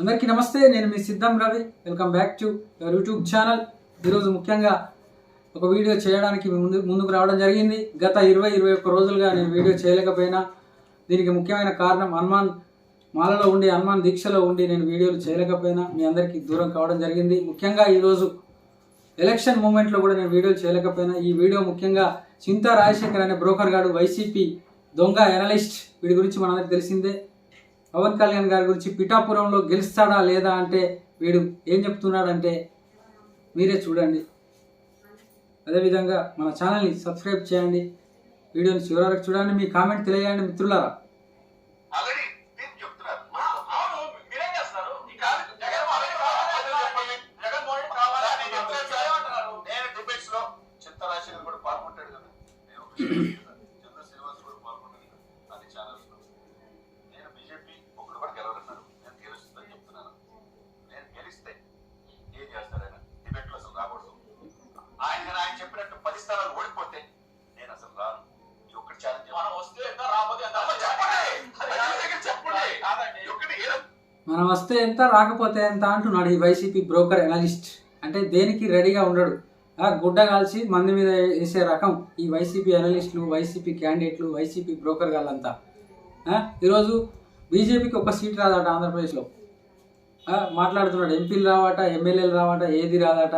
అందరికీ నమస్తే నేను మీ Siddham Ravi. Welcome back to your YouTube channel. ఈరోజు ముఖ్యంగా ఒక వీడియో చేయడానికి మీ ముందు ముందుకు రావడం జరిగింది. గత ఇరవై ఇరవై ఒక్క రోజులుగా నేను వీడియో చేయలేకపోయినా దీనికి ముఖ్యమైన కారణం హనుమాన్ మాలలో ఉండి హనుమాన్ దీక్షలో ఉండి నేను వీడియోలు చేయలేకపోయినా మీ అందరికీ దూరం కావడం జరిగింది. ముఖ్యంగా ఈరోజు ఎలక్షన్ మూమెంట్లో కూడా నేను వీడియోలు చేయలేకపోయినా ఈ వీడియో ముఖ్యంగా చింతా రాజశేఖర్ అనే బ్రోకర్ గాడు వైసీపీ దొంగ ఎనలిస్ట్ వీడి గురించి మనందరికి తెలిసిందే. పవన్ కళ్యాణ్ గారి గురించి పిఠాపురంలో గెలుస్తాడా లేదా అంటే వీడు ఏం చెప్తున్నాడంటే మీరే చూడండి అదేవిధంగా మన ఛానల్ని సబ్స్క్రైబ్ చేయండి వీడియోని చివరి వరకు చూడండి మీ కామెంట్ తెలియజేయండి మిత్రులారా ఆల్రెడీ మనం వస్తే ఎంత రాకపోతే ఎంత అంటున్నాడు ఈ వైసీపీ బ్రోకర్ ఎనలిస్ట్. అంటే దేనికి రెడీగా ఉండడు. గుడ్డ కాల్చి మంది మీద వేసే రకం ఈ వైసీపీ అనలిస్టులు వైసీపీ క్యాండిడేట్లు వైసీపీ బ్రోకర్ గాళ్ళంతా. ఈరోజు బీజేపీకి ఒక సీట్ రాదట ఆంధ్రప్రదేశ్లో. మాట్లాడుతున్నాడు. ఎంపీలు రావట ఎమ్మెల్యేలు రావట ఏది రాదట.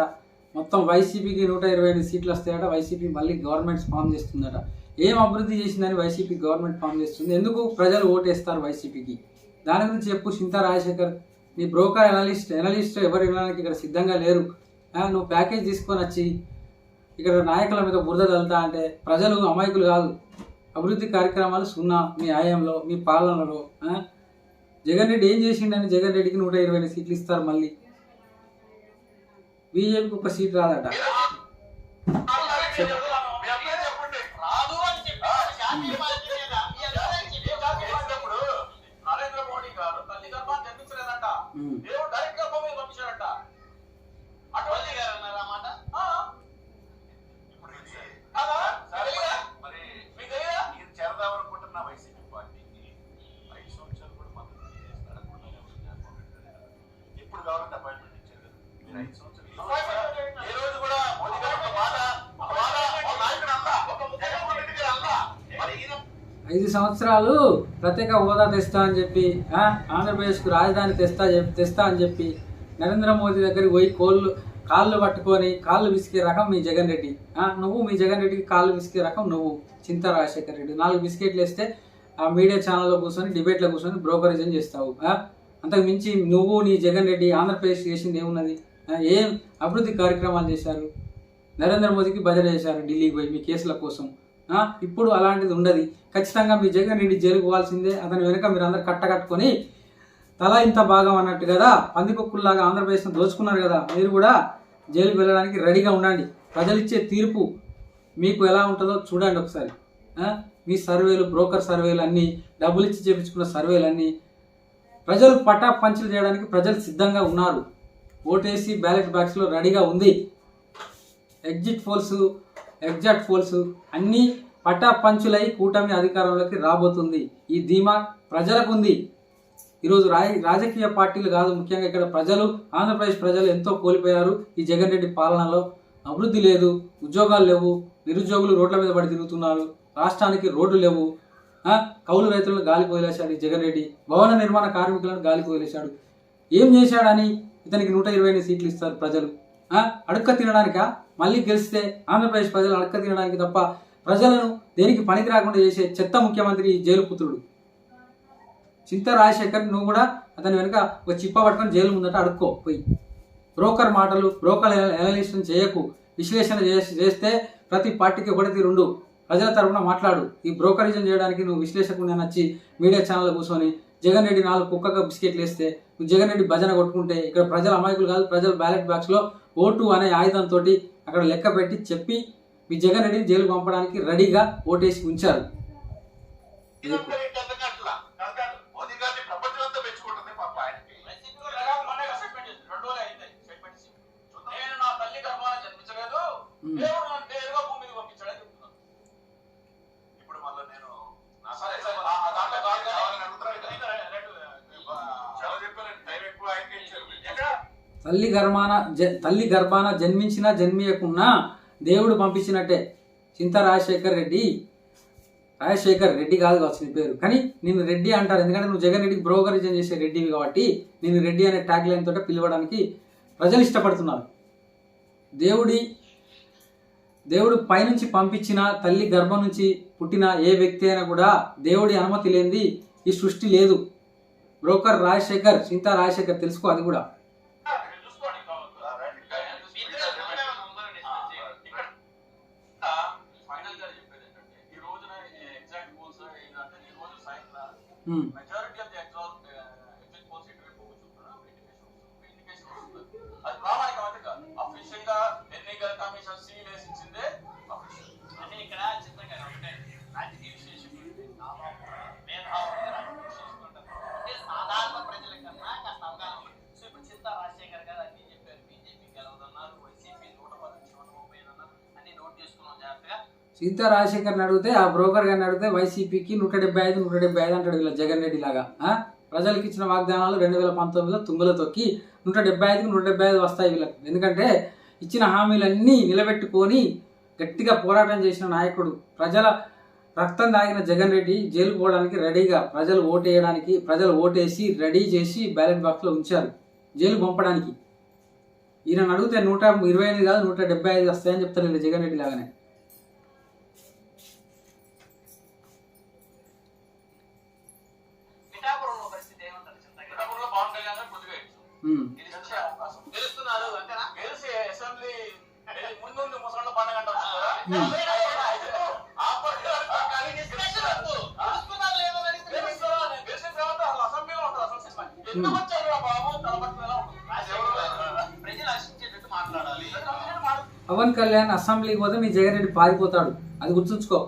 మొత్తం వైసీపీకి నూట ఇరవై ఎనిమిది సీట్లు వస్తాయట. వైసీపీ మళ్ళీ గవర్నమెంట్ ఫామ్ చేస్తుందట. ఏం అభివృద్ధి చేసిందని వైసీపీ గవర్నమెంట్ ఫామ్ చేస్తుంది? ఎందుకు ప్రజలు ఓటేస్తారు వైసీపీకి? దాని గురించి చెప్పు చింతా రాజశేఖర్. నీ బ్రోకర్ ఎనలిస్ట్ ఎనలిస్ట్ ఎవరు వినడానికి ఇక్కడ సిద్ధంగా లేరు. నువ్వు ప్యాకేజ్ తీసుకొని వచ్చి ఇక్కడ నాయకుల మీద బురద తల్లుతా అంటే ప్రజలు అమాయకులు కాదు. అభివృద్ధి కార్యక్రమాలు సున్నా మీ ఆయంలో మీ పాలనలో జగన్ రెడ్డి ఏం చేసిండని జగన్ రెడ్డికి నూట ఇరవై సీట్లు ఇస్తారు మళ్ళీ. బీజేపీకి ఒక సీట్ రాదట చెప్పండి రాదు అని చెప్పినప్పుడు నరేంద్ర మోడీ గారు తల్లి గర్భాన్ని జన్మించలేదంట ఉమ్. దేవుడు డైరెక్ట్ గర్భం మీద పంపించాడంట అటువంటి గారు అన్నారు ఆ మాట ఆ. ఇప్పుడు ఇది కదా? తెలియదా? మరి మీకు తెలియదా? నేను చేరదామనుకుంటున్న వైసీపీ పార్టీకి ఐదు సంవత్సరాలు కూడా మద్దతు చేస్తాడు అనుకుంటున్నాను జగన్మోహన్ రెడ్డి గారు. ఎప్పుడు కావాలంటే అపాయింట్మెంట్ ఇచ్చారు కదా మీరు ఐదు సంవత్సరాలు ఏ రోజు కూడా మోదీ గారు ఒక మాట ఒక మాట ఒక నాయకుడు అల్లా ఒక జగన్మోహన్ రెడ్డి గారు అల్లా మరి ఈయన ఐదు సంవత్సరాలు ప్రత్యేక హోదా తెస్తా అని చెప్పి ఆంధ్రప్రదేశ్కు రాజధాని తెస్తా చెప్పి తెస్తా అని చెప్పి నరేంద్ర మోదీ దగ్గరికి పోయి కోళ్ళు కాళ్ళు పట్టుకొని కాళ్ళు విసికే రకం మీ జగన్ రెడ్డి. నువ్వు మీ జగన్ రెడ్డికి కాళ్ళు విసికే రకం నువ్వు చింత రాజశేఖర్ రెడ్డి. నాలుగు బిస్కెట్లు వేస్తే ఆ మీడియా ఛానల్లో కూర్చొని డిబేట్లో కూర్చొని బ్రోకరేజం చేస్తావు. అంతకు మించి నువ్వు నీ జగన్ రెడ్డి ఆంధ్రప్రదేశ్ చేసింది ఏమున్నది? ఏం అభివృద్ధి కార్యక్రమాలు చేశారు? నరేంద్ర మోదీకి భజన చేశారు ఢిల్లీకి పోయి మీ కేసుల కోసం. ఇప్పుడు అలాంటిది ఉండదు. ఖచ్చితంగా మీ జగన్ రెడ్డి జైలుకు పోవాల్సిందే. అతని వెనుక మీరు అందరు కట్టకట్టుకొని తల ఇంత భాగం అన్నట్టు కదా? పందికొక్కుల్లాగా ఆంధ్రప్రదేశ్ను దోచుకున్నారు కదా? మీరు కూడా జైలుకు వెళ్ళడానికి రెడీగా ఉండండి. ప్రజలు ఇచ్చే తీర్పు మీకు ఎలా ఉంటుందో చూడండి ఒకసారి. మీ సర్వేలు బ్రోకర్ సర్వేలు అన్నీ డబ్బులు ఇచ్చి చేపించుకున్న సర్వేలు అన్నీ. ప్రజలు పటా పంచులు చేయడానికి ప్రజలు సిద్ధంగా ఉన్నారు. ఓటేసి బ్యాలెట్ బాక్స్లో రెడీగా ఉంది. ఎగ్జిట్ పోల్స్ ఎగ్జాక్ట్ పోల్స్ అన్నీ పట్టా పంచులై కూటమి అధికారంలోకి రాబోతుంది. ఈ ధీమా ప్రజలకు ఉంది ఈరోజు రాజ రాజకీయ పార్టీలు కాదు ముఖ్యంగా ఇక్కడ ప్రజలు ఆంధ్రప్రదేశ్ ప్రజలు ఎంతో కోల్పోయారు. ఈ జగన్ రెడ్డి పాలనలో అభివృద్ధి లేదు ఉద్యోగాలు లేవు నిరుద్యోగులు రోడ్ల మీద పడి తిరుగుతున్నారు రాష్ట్రానికి రోడ్లు లేవు. కౌలు రైతులను గాలికి వదిలేశాడు ఈ జగన్ రెడ్డి. భవన నిర్మాణ కార్మికులను గాలికి వదిలేశాడు ఏం చేశాడని ఇతనికి నూట ఇరవై సీట్లు ఇస్తారు ప్రజలు. ఆ, అడుక్క తినడానికా? మళ్ళీ గెలిస్తే ఆంధ్రప్రదేశ్ ప్రజలు అడక్క తినడానికి తప్ప ప్రజలను దేనికి పనికి రాకుండా చేసే చెత్త ముఖ్యమంత్రి జైలు పుత్రుడు చింత రాజశేఖర్ నువ్వు కూడా అతని వెనుక ఒక చిప్ప పట్టుకొని జైలు ముందట అడుక్కో పోయి. బ్రోకర్ మాటలు బ్రోకర్ ఎనలిస్టులు చేయకు విశ్లేషణ చేసి చేస్తే ప్రతి పార్టీకి ఒకటి తీరుండు ప్రజల తరపున మాట్లాడు. ఈ బ్రోకరిజం చేయడానికి నువ్వు విశ్లేషకుండా వచ్చి మీడియా ఛానల్ కూర్చొని జగన్ రెడ్డి నాలుగు కుక్కగా బిస్కెట్లు వేస్తే నువ్వు జగన్ రెడ్డి భజన కొట్టుకుంటే ఇక్కడ ప్రజల అమాయకులు కాదు ప్రజలు బ్యాలెట్ బాక్స్లో ఓటు అనే ఆయుధంతో అక్కడ లెక్క పెట్టి చెప్పి మీ జగన్ రెడ్డిని జైలు పంపడానికి రెడీగా ఓటేసి ఉంచారు. తల్లి గర్భాన జ- తల్లి గర్భాన జన్మించినా జన్మియకున్నా దేవుడు పంపించినట్టే. చింత రాజశేఖర్ రెడ్డి. రాజశేఖర్ రెడ్డి కాదు కావచ్చు నీ పేరు. కానీ నేను రెడ్డి అంటారు. ఎందుకంటే నువ్వు జగన్ రెడ్డికి బ్రోకరేజన్ చేసే రెడ్డివి కాబట్టి నేను రెడ్డి అనే ట్యాగ్ లైన్ తోట పిలవడానికి ప్రజలు ఇష్టపడుతున్నారు. దేవుడి దేవుడు పైనుంచి పంపించిన తల్లి గర్భం నుంచి పుట్టిన ఏ వ్యక్తి అయినా కూడా దేవుడి అనుమతి లేనిది ఈ సృష్టి లేదు. బ్రోకర్ రాజశేఖర్ చింతా రాజశేఖర్ తెలుసుకో అది కూడా. Majority of the exam exit polls ఇటువైపు కూర్చుంటున్నా ఇండికేషన్ ఇండికేషన్ అది ప్రామాణికమైతే కాదు అఫీషియల్గా ఎన్నికల కమిషన్ సీలేసి సీతా రాజశేఖర్ని అడిగితే ఆ బ్రోకర్ గారిని అడిగితే వైసీపీకి నూట డెబ్బై ఐదు నూట డెబ్బై ఐదు అంటాడు వీళ్ళ జగన్ రెడ్డి లాగా. ప్రజలకు ఇచ్చిన వాగ్దానాలు రెండు వేల పంతొమ్మిదిలో తుంగలో తొక్కి నూట డెబ్బై ఐదుకి నూట డెబ్బై ఐదు వస్తాయి వీళ్ళకి. ఎందుకంటే ఇచ్చిన హామీలన్నీ నిలబెట్టుకొని గట్టిగా పోరాటం చేసిన నాయకుడు ప్రజల రక్తం తాగిన జగన్ రెడ్డి జైలు పోవడానికి రెడీగా ప్రజలు ఓటేయడానికి ప్రజలు ఓటేసి రెడీ చేసి బ్యాలెట్ బాక్స్లో ఉంచారు జైలు పంపడానికి. ఈయన అడిగితే నూట ఇరవై ఎనిమిది కాదు నూట డెబ్బై ఐదు వస్తాయని చెప్తారు జగన్ రెడ్డి లాగానే. గెలిచే అవకాశం. గెలుస్తున్నారు అంతేనా? గెలిచి అసెంబ్లీ ముందు ముసలి పండుగ పవన్ కళ్యాణ్ అసెంబ్లీకి పోతే మీ జగన్ రెడ్డి పారిపోతాడు. అది గుర్తుంచుకో.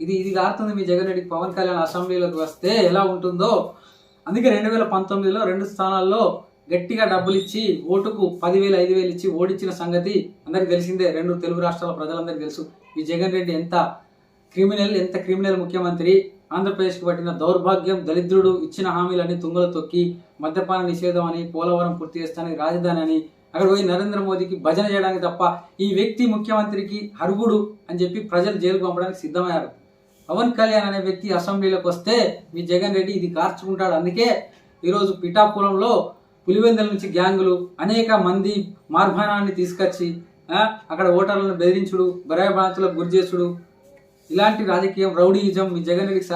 ఇది ఇది కారుతుంది మీ జగన్ రెడ్డికి. పవన్ కళ్యాణ్ అసెంబ్లీలోకి వస్తే ఎలా ఉంటుందో. అందుకే రెండు వేల పంతొమ్మిదిలో రెండు స్థానాల్లో గట్టిగా డబ్బులు ఇచ్చి ఓటుకు పదివేలు ఐదు వేలు ఇచ్చి ఓడించిన సంగతి అందరికి తెలిసిందే. రెండు తెలుగు రాష్ట్రాల ప్రజలందరికీ తెలుసు. ఈ జగన్ రెడ్డి ఎంత క్రిమినల్ ఎంత క్రిమినల్ ముఖ్యమంత్రి. ఆంధ్రప్రదేశ్కి పట్టిన దౌర్భాగ్యం దరిద్రుడు ఇచ్చిన హామీలన్నీ తుంగలు తొక్కి మద్యపాన నిషేధం అని పోలవరం పూర్తి చేస్తానికి రాజధాని అని అక్కడ పోయి నరేంద్ర మోదీకి భజన చేయడానికి తప్ప ఈ వ్యక్తి ముఖ్యమంత్రికి అర్హుడు అని చెప్పి ప్రజలు జైలుకు పంపడానికి సిద్ధమయ్యారు. పవన్ కళ్యాణ్ అనే వ్యక్తి అసెంబ్లీలోకి వస్తే మీ జగన్ రెడ్డి ఇది కార్చుకుంటాడు. అందుకే ఈరోజు పిఠాపురంలో పులివెందుల నుంచి గ్యాంగులు అనేక మంది మార్భానాన్ని తీసుకొచ్చి అక్కడ ఓటర్లను బెదిరించుడు భయభ్రాంతులకు గురి చేసుడు. ఇలాంటి రాజకీయం రౌడీయిజం మీ జగన్ రెడ్డికి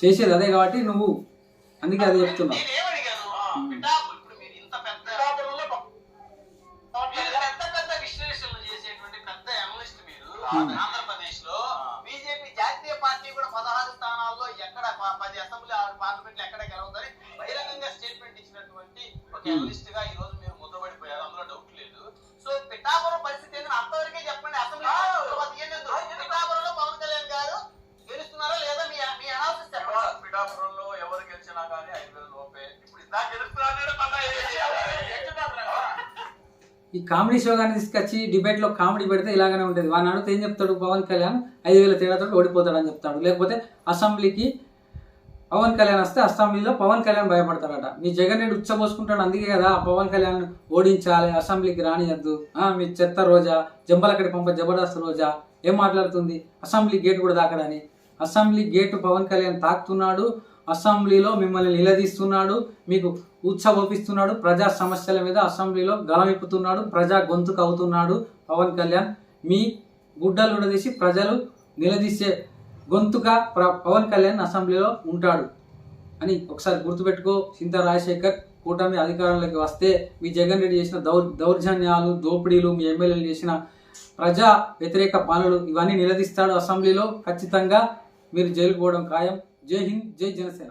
చేసేది అదే కాబట్టి నువ్వు. అందుకే అది చెప్తున్నావు ఈ కామెడీ షో కానీ తీసుకొచ్చి డిబేట్లో కామెడీ పెడితే ఇలాగనే ఉంటుంది వాడిని అడిగితే ఏం చెప్తాడు? పవన్ కళ్యాణ్ ఐదు వేల తేడాతో ఓడిపోతాడని చెప్తాడు. లేకపోతే అసెంబ్లీకి పవన్ కళ్యాణ్ వస్తే అసెంబ్లీలో పవన్ కళ్యాణ్ భయపడతాడట. మీ జగన్ రెడ్డి ఉచ్చబోసుకుంటాడు అందుకే కదా పవన్ కళ్యాణ్ ఓడించాలి అసెంబ్లీకి రానియద్దు. ఆ, మీ చెత్త రోజా జంబలక్కడి పంప జబర్దస్త్ రోజా ఏం మాట్లాడుతుంది? అసెంబ్లీ గేట్ కూడా తాకడని. అసెంబ్లీ గేటు పవన్ కళ్యాణ్ తాకుతున్నాడు. అసెంబ్లీలో మిమ్మల్ని నిలదీస్తున్నాడు మీకు ఉత్సవపిస్తున్నాడు ప్రజా సమస్యల మీద అసెంబ్లీలో గలమిప్పుతున్నాడు ప్రజా గొంతుకు అవుతున్నాడు పవన్ కళ్యాణ్. మీ గుడ్డలు విడదీసి ప్రజలు నిలదీసే గొంతుగా ప్ర- పవన్ కళ్యాణ్ అసెంబ్లీలో ఉంటాడు అని ఒకసారి గుర్తుపెట్టుకో. సింతా రాజశేఖర్ కూటమి అధికారంలోకి వస్తే మీ జగన్ రెడ్డి చేసిన దౌర్ దౌర్జన్యాలు దోపిడీలు మీ ఎమ్మెల్యేలు చేసిన ప్రజా వ్యతిరేక పనులు ఇవన్నీ నిలదీస్తాడు అసెంబ్లీలో. ఖచ్చితంగా మీరు జైలుకు పోవడం ఖాయం. జై హింద్ జై జనసేన